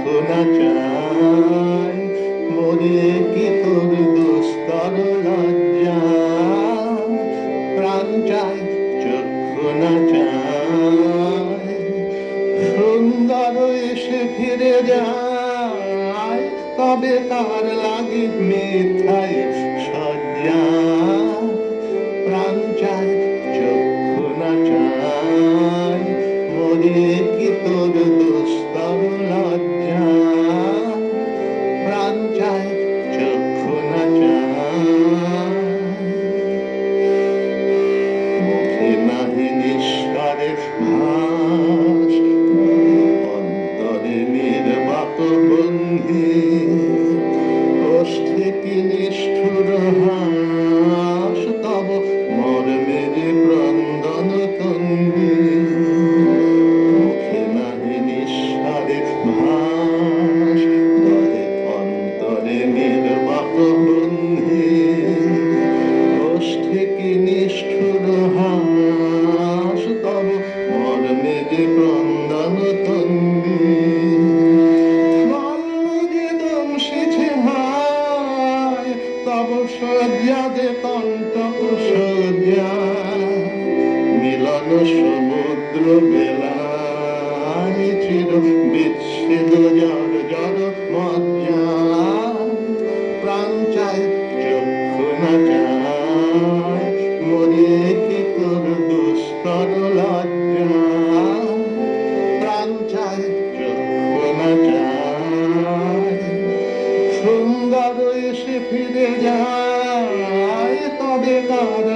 শোনা চাই। মরে কি তোর দুস্তর লজ্জা? প্রাণ চাই চক্ষু সুন্দর এসে ফিরে যায়, তবে তার লাগে মিথ্যায় সজ্জা। প্রাণ চাই ভাস অন্তরে নির্বাক বন্ধি কি নিষ্ঠুর হাস তব মর্মে যে ক্রন্দন তন্বি মুখে নাহি নিঃস্বারের ভাস অন্তরে নির্বাক দে কণ্ঠ কুসুদিয়া মিলন সমুদ্র বেলা। চির বিচ্ছেদ জড় জড় মজ্জা, প্রাণ চাই, চক্ষু না চায় মরে কি তোর দুস্তর লজ্জা? প্রাণ চাই, চক্ষু না চায় সুন্দর এসে ফিরে যায়। Father.